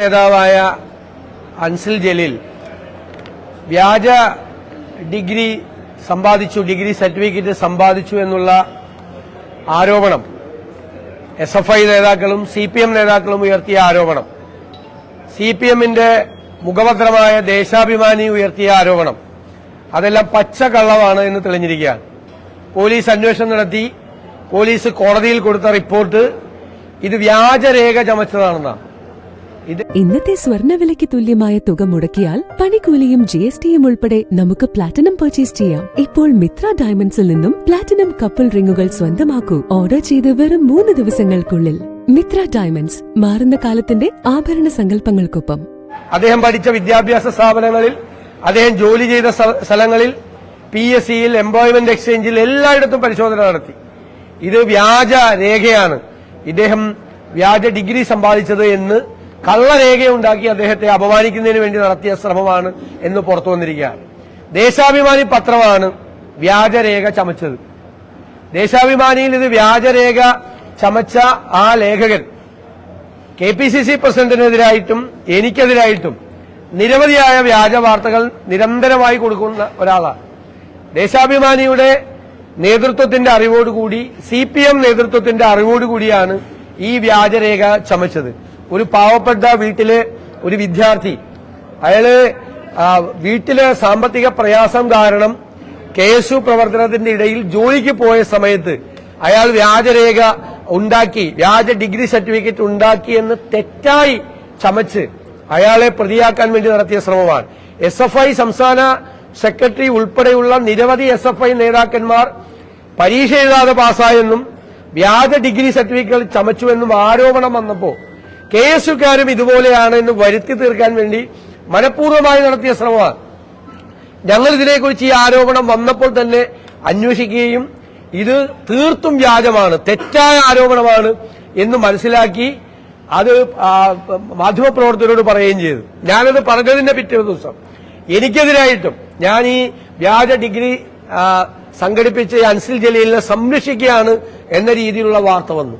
നേതാവായ അൻസിൽ ജലീൽ വ്യാജ ഡിഗ്രി സമ്പാദിച്ചു ഡിഗ്രി സർട്ടിഫിക്കറ്റ് സമ്പാദിച്ചു എന്നുള്ള ആരോപണം. എസ് എഫ് ഐ നേതാക്കളും സി പി എം നേതാക്കളും ഉയർത്തിയ ആരോപണം. സി പി എമ്മിന്റെ മുഖപത്രമായ ദേശാഭിമാനി ഉയർത്തിയ ആരോപണം. അതെല്ലാം പച്ച കള്ളമാണ് എന്ന് തെളിഞ്ഞിരിക്കുകയാണ്. പോലീസ് അന്വേഷണം നടത്തി പോലീസ് കോടതിയിൽ കൊടുത്ത റിപ്പോർട്ട് ഇത് വ്യാജരേഖ ചമച്ചതാണെന്നാണ്. ഇന്നത്തെ സ്വർണവിലയ്ക്ക് തുല്യമായ തുക മുടക്കിയാൽ പണിക്കൂലിയും ജി എസ് ടിയും ഉൾപ്പെടെ നമുക്ക് പ്ലാറ്റിനം പർച്ചേസ് ചെയ്യാം. ഇപ്പോൾ മിത്ര ഡയമണ്ട്സിൽ നിന്നും പ്ലാറ്റിനം കപ്പിൾ റിംഗുകൾ സ്വന്തമാക്കൂ. ഓർഡർ ചെയ്ത് വെറും മൂന്ന് ദിവസങ്ങൾക്കുള്ളിൽ. മിത്ര ഡയമണ്ട്സ് മാറുന്ന കാലത്തിന്റെ ആഭരണ സങ്കല്പങ്ങൾക്കൊപ്പം. അദ്ദേഹം പഠിച്ച വിദ്യാഭ്യാസ സ്ഥാപനങ്ങളിൽ അദ്ദേഹം ജോലി ചെയ്ത സ്ഥലങ്ങളിൽ പി എസ് സിയിൽ എംപ്ലോയ്മെന്റ് എക്സ്ചേഞ്ചിൽ എല്ലായിടത്തും പരിശോധന നടത്തി. ഇത് വ്യാജ രേഖയാണ്. ഇദ്ദേഹം വ്യാജ ഡിഗ്രി സമ്പാദിച്ചത് എന്ന് കള്ളരേഖയുണ്ടാക്കി അദ്ദേഹത്തെ അപമാനിക്കുന്നതിന് വേണ്ടി നടത്തിയ ശ്രമമാണ് എന്ന് പുറത്തു വന്നിരിക്കുകയാണ്. ദേശാഭിമാനി പത്രമാണ് വ്യാജരേഖ ചമച്ചത്. ദേശാഭിമാനിയിൽ ഇത് വ്യാജരേഖ ചമച്ച ആ ലേഖകൻ കെ പി സി സി പ്രസിഡന്റിനെതിരായിട്ടും എനിക്കെതിരായിട്ടും നിരവധിയായ വ്യാജ വാർത്തകൾ നിരന്തരമായി കൊടുക്കുന്ന ഒരാളാണ്. ദേശാഭിമാനിയുടെ നേതൃത്വത്തിന്റെ അറിവോടുകൂടി സി പി എം നേതൃത്വത്തിന്റെ അറിവോടുകൂടിയാണ് ഈ വ്യാജരേഖ ചമച്ചത്. ഒരു പാവപ്പെട്ട വീട്ടിലെ ഒരു വിദ്യാർത്ഥി. അയാൾ വീട്ടിലെ സാമ്പത്തിക പ്രയാസം കാരണം കെ എസ് യു പ്രവർത്തനത്തിന്റെ ഇടയിൽ ജോലിക്ക് പോയ സമയത്ത് അയാൾ വ്യാജരേഖ ഉണ്ടാക്കി വ്യാജ ഡിഗ്രി സർട്ടിഫിക്കറ്റ് ഉണ്ടാക്കി എന്ന് തെറ്റായി ചമച്ച് അയാളെ പ്രതിയാക്കാൻ വേണ്ടി നടത്തിയ ശ്രമമാണ്. എസ് എഫ് ഐ സംസ്ഥാന സെക്രട്ടറി ഉൾപ്പെടെയുള്ള നിരവധി എസ് എഫ് ഐ നേതാക്കന്മാർ പരീക്ഷ എഴുതാതെ പാസ്സായെന്നും വ്യാജ ഡിഗ്രി സർട്ടിഫിക്കറ്റ് ചമച്ചുവെന്നും ആരോപണം വന്നപ്പോ കെ എസ് യുക്കാരും ഇതുപോലെയാണ് എന്ന് വരുത്തി തീർക്കാൻ വേണ്ടി മനഃപൂർവമായി നടത്തിയ ശ്രമമാണ്. ഞങ്ങൾ ഇതിനെക്കുറിച്ച് ഈ ആരോപണം വന്നപ്പോൾ തന്നെ അന്വേഷിക്കുകയും ഇത് തീർത്തും വ്യാജമാണ് തെറ്റായ ആരോപണമാണ് എന്ന് മനസ്സിലാക്കി അത് മാധ്യമപ്രവർത്തകരോട് പറയുകയും ചെയ്തു. ഞാനത് പറഞ്ഞതിന്റെ പിറ്റേ ദിവസം. എനിക്കെതിരായിട്ടും ഞാൻ ഈ വ്യാജ ഡിഗ്രി സംഘടിപ്പിച്ച അൻസിൽ ജലീലിനെ സംരക്ഷിക്കുകയാണ് എന്ന രീതിയിലുള്ള വാർത്ത വന്നു.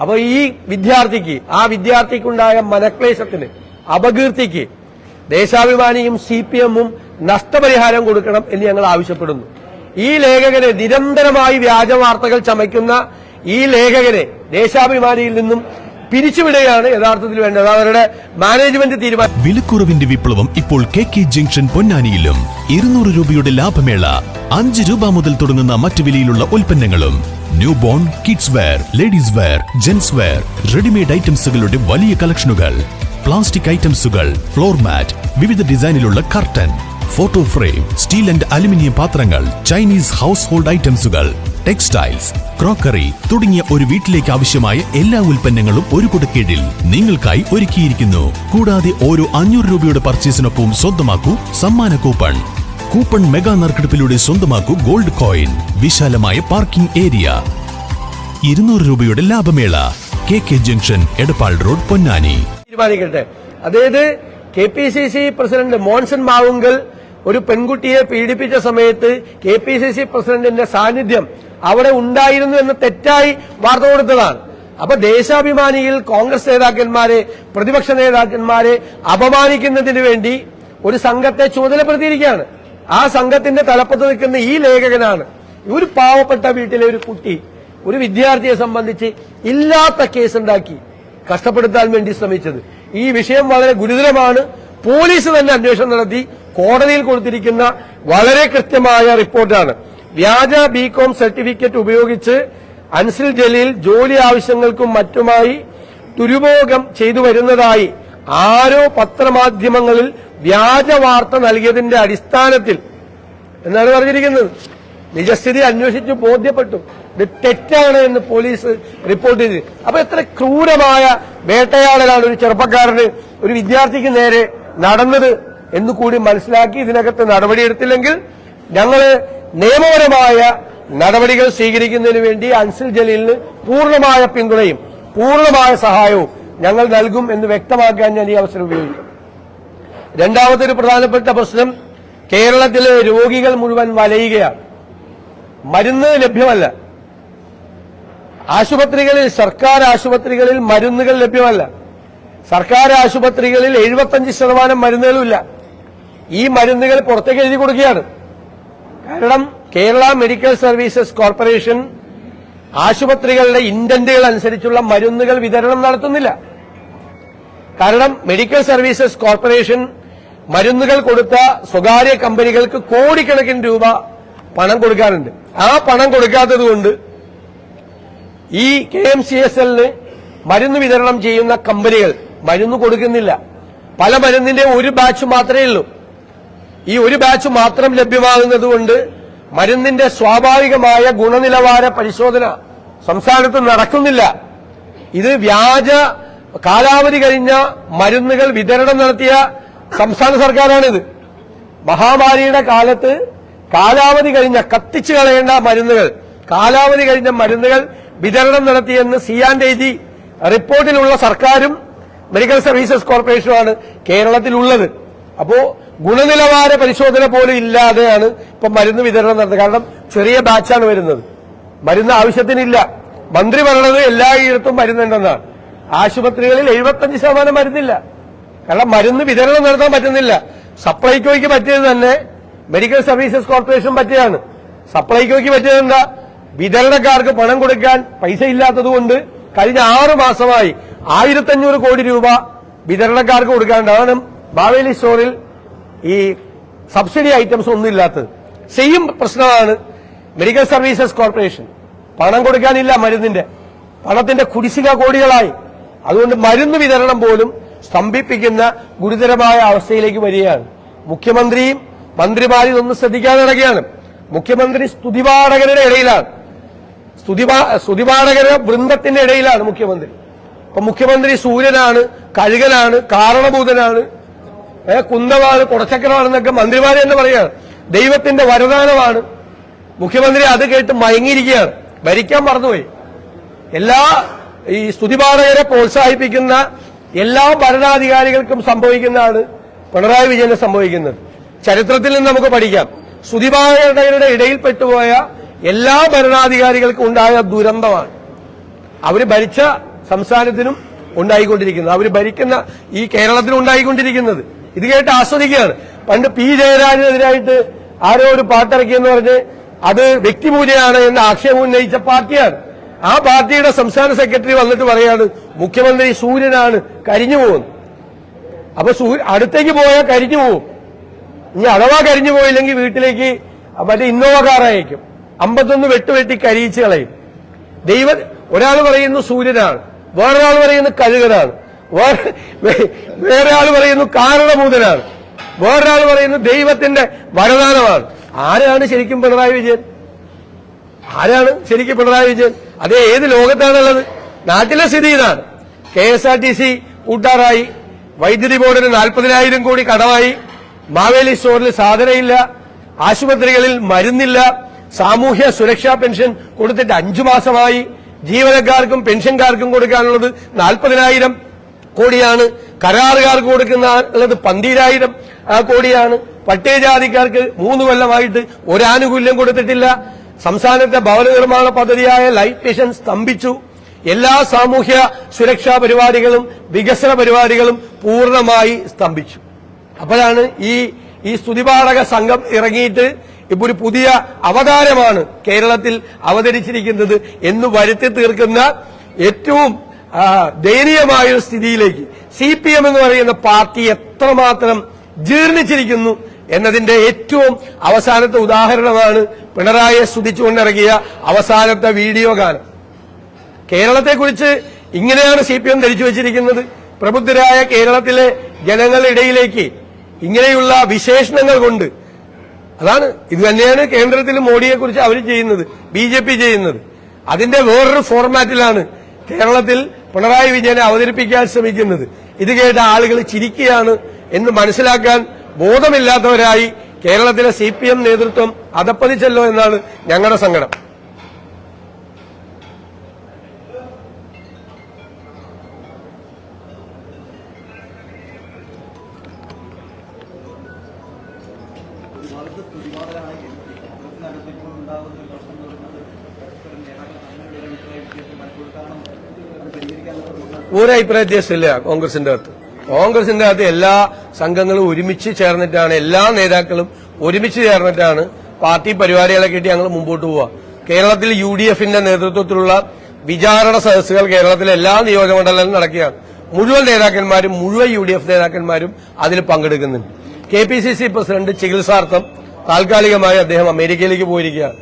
അപ്പൊ ഈ വിദ്യാർത്ഥിക്ക് ആ വിദ്യാർത്ഥിക്കുണ്ടായ മനക്ലേശത്തിന് അപകീർത്തിക്ക് ദേശാഭിമാനിയും സി പി എമ്മും നഷ്ടപരിഹാരം കൊടുക്കണം എന്ന് ഞങ്ങൾ ആവശ്യപ്പെടുന്നു. ഈ ലേഖകനെ നിരന്തരമായി വ്യാജ വാർത്തകൾ ചമയ്ക്കുന്ന ഈ ലേഖകനെ ദേശാഭിമാനിയിൽ നിന്നും പിരിച്ചുവിടുകയാണ് യഥാർത്ഥത്തിൽ വേണ്ടത്. അവരുടെ മാനേജ്മെന്റ് തീരുമാനം. വിലക്കുറവിന്റെ വിപ്ലവം ഇപ്പോൾ കെ കെ ജംഗ്ഷൻ പൊന്നാനിയിലും. ഇരുന്നൂറ് രൂപയുടെ ലാഭമേള അഞ്ച് രൂപ മുതൽ തുടങ്ങുന്ന മറ്റു വിലയിലുള്ള ഉൽപ്പന്നങ്ങളും newborn kids wear ladies wear gents wear readymade ഐറ്റംസുകളുടെ വലിയ കളക്ഷനുകൾ പ്ലാസ്റ്റിക് ഐറ്റംസുകൾ ഫ്ലോർ മാറ്റ് വിവിധ ഡിസൈനിലുള്ള curtain photo frame steel and aluminium പാത്രങ്ങൾ ചൈനീസ് ഹൗസ് ഹോൾഡ് ഐറ്റംസുകൾ ടെക്സ്റ്റൈൽസ് ക്രോക്കറി തുടങ്ങിയ ഒരു വീട്ടിലേക്ക് ആവശ്യമായ എല്ലാ ഉൽപ്പന്നങ്ങളും ഒരു കുടക്കീഴിൽ നിങ്ങൾക്കായി ഒരുക്കിയിരിക്കുന്നു. കൂടാതെ ഓരോ അഞ്ഞൂറ് രൂപയുടെ പർച്ചേസിനൊപ്പം സ്വന്തമാക്കൂ സമ്മാന കൂപ്പൺ കൂപ്പൺ മെഗാ നറുക്കെടുപ്പിലൂടെ സ്വന്തമാക്കൂ ഗോൾഡ് കോയിൻ. വിശാലമായ പാർക്കിംഗ് ഏരിയ. ഇരുന്നൂറ് രൂപയുടെ ലാഭമേള. K K junction Edappal road Ponnani. തീരുമാനിക്കട്ടെ. അതായത് K P C C president Monson Mavunkal ഒരു പെൺകുട്ടിയെ പീഡിപ്പിച്ച സമയത്ത് കെ പി സി സി പ്രസിഡന്റിന്റെ സാന്നിധ്യം അവിടെ ഉണ്ടായിരുന്നു എന്ന് തെറ്റായി വാർത്ത കൊടുത്തതാണ്. അപ്പൊ ദേശാഭിമാനിയിൽ കോൺഗ്രസ് നേതാക്കന്മാരെ പ്രതിപക്ഷ നേതാക്കന്മാരെ അപമാനിക്കുന്നതിന് വേണ്ടി ഒരു സംഘത്തെ ചുമതലപ്പെടുത്തിയിരിക്കുകയാണ്. ആ സംഘത്തിന്റെ തലപ്പത്ത് നിൽക്കുന്ന ഈ ലേഖകനാണ്. ഒരു പാവപ്പെട്ട വീട്ടിലെ ഒരു കുട്ടി ഒരു വിദ്യാർത്ഥിയെ സംബന്ധിച്ച് ഇല്ലാത്ത കേസുണ്ടാക്കി കഷ്ടപ്പെടുത്താൻ വേണ്ടി ശ്രമിച്ചത്. ഈ വിഷയം വളരെ ഗുരുതരമാണ്. പോലീസ് തന്നെ അന്വേഷണം നടത്തി കോടതിയിൽ കൊടുത്തിരിക്കുന്ന വളരെ കൃത്യമായ റിപ്പോർട്ടാണ്. വ്യാജ ബികോം സർട്ടിഫിക്കറ്റ് ഉപയോഗിച്ച് അൻസിൽ ജലീൽ ജോലി ആവശ്യങ്ങൾക്കും മറ്റുമായി ദുരുപയോഗം ചെയ്തു വരുന്നതായി ആരോ പത്രമാധ്യമങ്ങളിൽ വ്യാജ വാർത്ത നൽകിയതിന്റെ അടിസ്ഥാനത്തിൽ എന്നാണ് പറഞ്ഞിരിക്കുന്നത്. നിജസ്ഥിതി അന്വേഷിച്ച് ബോധ്യപ്പെട്ടു. ഇത് തെറ്റാണ് എന്ന് പോലീസ് റിപ്പോർട്ട് ചെയ്ത്. അപ്പൊ എത്ര ക്രൂരമായ വേട്ടയാടലാണ് ഒരു ചെറുപ്പക്കാരന് ഒരു വിദ്യാർത്ഥിക്ക് നേരെ നടന്നത് എന്ന് കൂടി മനസ്സിലാക്കി ഇതിനകത്ത് നടപടിയെടുത്തില്ലെങ്കിൽ ഞങ്ങൾ നിയമപരമായ നടപടികൾ സ്വീകരിക്കുന്നതിന് വേണ്ടി അൻസിൽ ജലീലിന് പൂർണമായ പിന്തുണയും പൂർണമായ സഹായവും ഞങ്ങൾ നൽകും എന്ന് വ്യക്തമാക്കാൻ ഞാൻ ഈ അവസരം ഉപയോഗിക്കും രണ്ടാമത്തെ ഒരു പ്രധാനപ്പെട്ട പ്രശ്നം കേരളത്തിലെ രോഗികൾ മുഴുവൻ വലയുകയാണ്. മരുന്ന് ലഭ്യമല്ല. ആശുപത്രികളിൽ സർക്കാർ ആശുപത്രികളിൽ മരുന്നുകൾ ലഭ്യമല്ല. സർക്കാർ ആശുപത്രികളിൽ എഴുപത്തഞ്ച് ശതമാനം മരുന്നുകളുമില്ല. ഈ മരുന്നുകൾ പുറത്തേക്ക് എഴുതി കൊടുക്കുകയാണ്. കാരണം കേരള മെഡിക്കൽ സർവീസസ് കോർപ്പറേഷൻ ആശുപത്രികളുടെ ഇന്റന്റുകൾ അനുസരിച്ചുള്ള മരുന്നുകൾ വിതരണം നടത്തുന്നില്ല. കാരണം മെഡിക്കൽ സർവീസസ് കോർപ്പറേഷൻ മരുന്നുകൾ കൊടുത്ത സ്വകാര്യ കമ്പനികൾക്ക് കോടിക്കണക്കിന് രൂപ പണം കൊടുക്കാറുണ്ട്. ആ പണം കൊടുക്കാത്തത് കൊണ്ട് ഈ കെ എം സി എസ് എല്ലിന് മരുന്ന് വിതരണം ചെയ്യുന്ന കമ്പനികൾ മരുന്ന് കൊടുക്കുന്നില്ല. പല മരുന്നിന്റെ ഒരു ബാച്ച് മാത്രമേ ഉള്ളൂ. ഈ ഒരു ബാച്ച് മാത്രം ലഭ്യമാകുന്നത് കൊണ്ട് മരുന്നിന്റെ സ്വാഭാവികമായ ഗുണനിലവാര പരിശോധന സംസ്ഥാനത്ത് നടക്കുന്നില്ല. ഇത് വ്യാജ കാലാവധി കഴിഞ്ഞ മരുന്നുകൾ വിതരണം നടത്തിയ സംസ്ഥാന സർക്കാരാണിത്. മഹാമാരിയുടെ കാലത്ത് കാലാവധി കഴിഞ്ഞ കത്തിച്ചു കളയേണ്ട മരുന്നുകൾ കാലാവധി കഴിഞ്ഞ മരുന്നുകൾ വിതരണം നടത്തിയെന്ന് സി ആൻഡ് എ ജി റിപ്പോർട്ടിലുള്ള സർക്കാരും മെഡിക്കൽ സർവീസസ് കോർപ്പറേഷനുമാണ് കേരളത്തിലുള്ളത്. അപ്പോ ഗുണനിലവാര പരിശോധന പോലും ഇല്ലാതെയാണ് ഇപ്പൊ മരുന്ന് വിതരണം നടത്തുന്നത് കാരണം ചെറിയ ബാച്ചാണ് വരുന്നത്. മരുന്ന് ആവശ്യത്തിനില്ല. മന്ത്രി പറഞ്ഞത് എല്ലായിടത്തും മരുന്നുണ്ടെന്നാണ്. ആശുപത്രികളിൽ എഴുപത്തഞ്ച് ശതമാനം മരുന്നില്ല. കാരണം മരുന്ന് വിതരണം നടത്താൻ പറ്റുന്നില്ല. സപ്ലൈകോയ്ക്ക് പറ്റിയത് തന്നെ മെഡിക്കൽ സർവീസസ് കോർപ്പറേഷൻ പറ്റിയതാണ്. സപ്ലൈകോയ്ക്ക് പറ്റിയത് എന്താ? വിതരണക്കാർക്ക് പണം കൊടുക്കാൻ പൈസ ഇല്ലാത്തതുകൊണ്ട് കഴിഞ്ഞ ആറു മാസമായി ആയിരത്തഞ്ഞൂറ് കോടി രൂപ വിതരണക്കാർക്ക് കൊടുക്കാണ്ടാണ് ബാവേലി സ്റ്റോറിൽ ഈ സബ്സിഡി ഐറ്റംസ് ഒന്നും ഇല്ലാത്തത്. സെയിം പ്രശ്നമാണ് മെഡിക്കൽ സർവീസസ് കോർപ്പറേഷൻ പണം കൊടുക്കാനില്ല മരുന്നിന്റെ. പണത്തിന്റെ കുടിശ്ശിക കോടികളായി. അതുകൊണ്ട് മരുന്ന് വിതരണം പോലും സ്തംഭിപ്പിക്കുന്ന ഗുരുതരമായ അവസ്ഥയിലേക്ക് വരികയാണ്. മുഖ്യമന്ത്രിയും മന്ത്രിമാരും ഇതൊന്നും ശ്രദ്ധിക്കാതെ നടക്കുകയാണ്. മുഖ്യമന്ത്രി സ്തുതിപാഠകരുടെ ഇടയിലാണ്. സ്തുതിപാ സ്തുതിപാഠകരുടെ വൃന്ദത്തിന്റെ ഇടയിലാണ് മുഖ്യമന്ത്രി. അപ്പൊ മുഖ്യമന്ത്രി സൂര്യനാണ് കഴുകനാണ് കാരണഭൂതനാണ് കുന്തമാണ് കുടച്ചക്കരമാണെന്നൊക്കെ മന്ത്രിമാർ തന്നെ പറയുകയാണ്. ദൈവത്തിന്റെ വരദാനമാണ്. മുഖ്യമന്ത്രി അത് കേട്ട് മയങ്ങിയിരിക്കുകയാണ്. ഭരിക്കാൻ മറന്നുപോയി. എല്ലാ ഈ സ്തുതിപാഠകരെ പ്രോത്സാഹിപ്പിക്കുന്ന എല്ലാ ഭരണാധികാരികൾക്കും സംഭവിക്കുന്നതാണ് പിണറായി വിജയന് സംഭവിക്കുന്നത്. ചരിത്രത്തിൽ നിന്ന് നമുക്ക് പഠിക്കാം. സ്തുതിപാഠകരുടെ ഇടയിൽപ്പെട്ടുപോയ എല്ലാ ഭരണാധികാരികൾക്കും ഉണ്ടായ ദുരന്തമാണ്. അവർ ഭരിച്ച സംസ്ഥാനത്തിനും ഉണ്ടായിക്കൊണ്ടിരിക്കുന്നത്. അവർ ഭരിക്കുന്ന ഈ കേരളത്തിനും ഉണ്ടായിക്കൊണ്ടിരിക്കുന്നത്. ഇത് കേട്ട് ആസ്വദിക്കുകയാണ്. പണ്ട് പി ജയരാജനെതിരായിട്ട് ആരോ ഒരു പാട്ടിറക്കിയെന്ന് പറഞ്ഞ് അത് വ്യക്തിപൂജയാണ് എന്ന് ആക്ഷേപം ഉന്നയിച്ച പാർട്ടിയാണ്. ആ പാർട്ടിയുടെ സംസ്ഥാന സെക്രട്ടറി വന്നിട്ട് പറയാണ് മുഖ്യമന്ത്രി സൂര്യനാണ് കരിഞ്ഞു പോകുന്നത് അപ്പൊ അടുത്തേക്ക് പോയാൽ കരിഞ്ഞു പോകും. ഇനി അഥവാ കരിഞ്ഞു പോയില്ലെങ്കിൽ വീട്ടിലേക്ക് മറ്റേ ഇന്നോവ കാർ അയക്കും. അമ്പത്തൊന്ന് വെട്ടുവെട്ടി കരിയിച്ച് കളയും. ദൈവ ഒരാൾ പറയുന്നു സൂര്യനാണ് വേറൊരാൾ പറയുന്നു കഴുകനാണ് വേറെ ആൾ പറയുന്നു കാരണഭൂതനാണ് വേറൊരാൾ പറയുന്നു ദൈവത്തിന്റെ വരദാനമാണ്. ആരാണ് ശരിക്കും പിണറായി വിജയൻ? ആരാണ് ശരിക്കും പിണറായി വിജയൻ? അതേ ഏത് ലോകത്താണുള്ളത്? നാട്ടിലെ സ്ഥിതി ഇതാണ്. K S R T C കൂട്ടാറായി. വൈദ്യുതി ബോർഡിന് നാൽപ്പതിനായിരം കോടി കടമായി. മാവേലി സ്റ്റോറിൽ സാധനയില്ല. ആശുപത്രികളിൽ മരുന്നില്ല. സാമൂഹ്യ സുരക്ഷാ പെൻഷൻ കൊടുത്തിട്ട് അഞ്ചു മാസമായി. ജീവനക്കാർക്കും പെൻഷൻകാർക്കും കൊടുക്കാനുള്ളത് നാൽപ്പതിനായിരം കോടിയാണ്. കരാറുകാർക്ക് കൊടുക്കുന്നത് പന്തീരായിരം. പന്തിരായിരം കോടിയാണ്. പട്ടികജാതിക്കാർക്ക് മൂന്ന് കൊല്ലമായിട്ട് ഒരാനുകൂല്യം കൊടുത്തിട്ടില്ല. സംസ്ഥാനത്തെ ഭവന നിർമ്മാണ പദ്ധതിയായ ലൈഫ് മിഷൻ സ്തംഭിച്ചു. എല്ലാ സാമൂഹ്യ സുരക്ഷാ പരിപാടികളും വികസന പരിപാടികളും പൂർണമായി സ്തംഭിച്ചു. അപ്പോഴാണ് ഈ ഈ സ്തുതിപാഠക സംഘം ഇറങ്ങിയിട്ട് ഇപ്പൊ ഒരു പുതിയ അവതാരമാണ് കേരളത്തിൽ അവതരിച്ചിരിക്കുന്നത് എന്ന് വരുത്തി തീർക്കുന്ന ഏറ്റവും ദയനീയമായ ഒരു സ്ഥിതിയിലേക്ക് സി പി എം എന്ന് പറയുന്ന പാർട്ടി എത്രമാത്രം ജീർണിച്ചിരിക്കുന്നു എന്നതിന്റെ ഏറ്റവും അവസാനത്തെ ഉദാഹരണമാണ് പിണറായിയെ സ്തുതിച്ചുകൊണ്ടിറങ്ങിയ അവസാനത്തെ വീഡിയോ ഗാനം. കേരളത്തെക്കുറിച്ച് ഇങ്ങനെയാണ് സി പി എം ധരിച്ചു വച്ചിരിക്കുന്നത്. പ്രബുദ്ധരായ കേരളത്തിലെ ജനങ്ങളുടെ ഇടയിലേക്ക് ഇങ്ങനെയുള്ള വിശേഷണങ്ങൾ കൊണ്ട് അതാണ് ഇത് തന്നെയാണ് കേന്ദ്രത്തിൽ മോഡിയെക്കുറിച്ച് അവർ ചെയ്യുന്നത് ബി ജെ പി ചെയ്യുന്നത്. അതിന്റെ വേറൊരു ഫോർമാറ്റിലാണ് കേരളത്തിൽ പിണറായി വിജയനെ അവതരിപ്പിക്കാൻ ശ്രമിക്കുന്നത്. ഇത് കേട്ട ആളുകൾ ചിരിക്കുകയാണ് എന്ന് മനസ്സിലാക്കാൻ ബോധമില്ലാത്തവരായി കേരളത്തിലെ സി നേതൃത്വം അതപ്പതിച്ചല്ലോ എന്നാണ് ഞങ്ങളുടെ സങ്കടം. ഉണ്ടാകുന്ന ഒരു പ്രശ്നം പരസ്പരം നേതാക്കൾ അഭിപ്രായ ഒരു അഭിപ്രായ വ്യത്യാസമില്ല കോൺഗ്രസിന്റെ അകത്ത്. കോൺഗ്രസിന്റെ അകത്ത് എല്ലാ സംഘങ്ങളും ഒരുമിച്ച് ചേർന്നിട്ടാണ് എല്ലാ നേതാക്കളും ഒരുമിച്ച് ചേർന്നിട്ടാണ് പാർട്ടി പരിപാടികളെ കിട്ടി ഞങ്ങൾ മുമ്പോട്ട് പോവുക. കേരളത്തിൽ യു ഡി എഫിന്റെ നേതൃത്വത്തിലുള്ള വിചാരണ സദസ്സുകൾ കേരളത്തിലെ എല്ലാ നിയോജകമണ്ഡലങ്ങളിലും നടക്കുകയാണ്. മുഴുവൻ നേതാക്കന്മാരും മുഴുവൻ യു നേതാക്കന്മാരും അതിൽ പങ്കെടുക്കുന്നുണ്ട്. കെ പ്രസിഡന്റ് ചികിത്സാർത്ഥം താൽക്കാലികമായി അദ്ദേഹം അമേരിക്കയിലേക്ക് പോയിരിക്കുകയാണ്.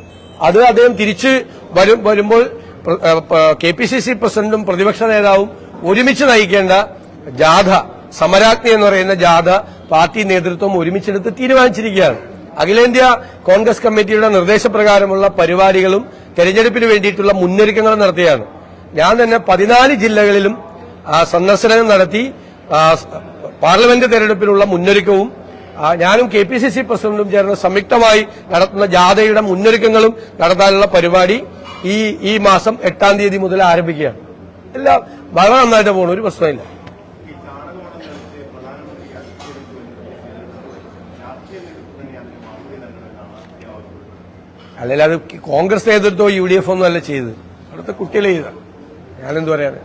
അത് അദ്ദേഹം തിരിച്ച് വരും വരുമ്പോൾ കെ പി സി സി പ്രസിഡന്റും പ്രതിപക്ഷ നേതാവും ഒരുമിച്ച് നയിക്കേണ്ട ജാഥ സമരാജ്ഞി എന്ന് പറയുന്ന ജാഥ പാർട്ടി നേതൃത്വം ഒരുമിച്ചെടുത്ത് തീരുമാനിച്ചിരിക്കുകയാണ്. അഖിലേന്ത്യാ കോൺഗ്രസ് കമ്മിറ്റിയുടെ നിർദ്ദേശപ്രകാരമുള്ള പരിപാടികളും തെരഞ്ഞെടുപ്പിന് വേണ്ടിയിട്ടുള്ള മുന്നൊരുക്കങ്ങളും നടത്തിയാണ്. ഞാൻ തന്നെ പതിനാല് ജില്ലകളിലും സന്ദർശനം നടത്തി പാർലമെന്റ് തെരഞ്ഞെടുപ്പിനുള്ള മുന്നൊരുക്കവും ഞാനും കെ പി സി സി പ്രസിഡന്റും ചേർന്ന് സംയുക്തമായി നടത്തുന്ന ജാഥയുടെ മുന്നൊരുക്കങ്ങളും നടത്താനുള്ള പരിപാടി ഈ ഈ മാസം എട്ടാം തീയതി മുതൽ ആരംഭിക്കുകയാണ്. എല്ലാം വളരെ നന്നായിട്ട് പോകണം ഒരു പ്രശ്നമില്ല. അല്ലെങ്കിൽ അത് കോൺഗ്രസ് നേതൃത്വം യു ഡി എഫ് ഒന്നും അല്ല ചെയ്ത് അവിടുത്തെ കുട്ടികളെ ചെയ്ത ഞാനെന്ത് പറയാനാ?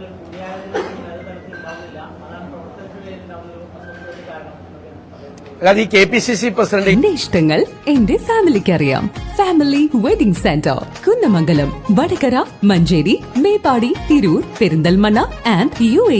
വിധത്തിൽ കൂടിയാലോചന അത് തരത്തിൽ ഉണ്ടാവുന്നില്ല. അതാണ് പ്രവർത്തനത്തിലെ ഉണ്ടാവുന്ന ഒരു അസ്വസ്ഥതയ്ക്ക് കാരണം അല്ലാതെ ഈ K P C C president എന്റെ ഇഷ്ടങ്ങൾ എന്റെ ഫാമിലിക്ക് അറിയാം. Family wedding centre Kunnamangalam Vadakara Manjeri Meppadi Tirur Perinthalmanna and U A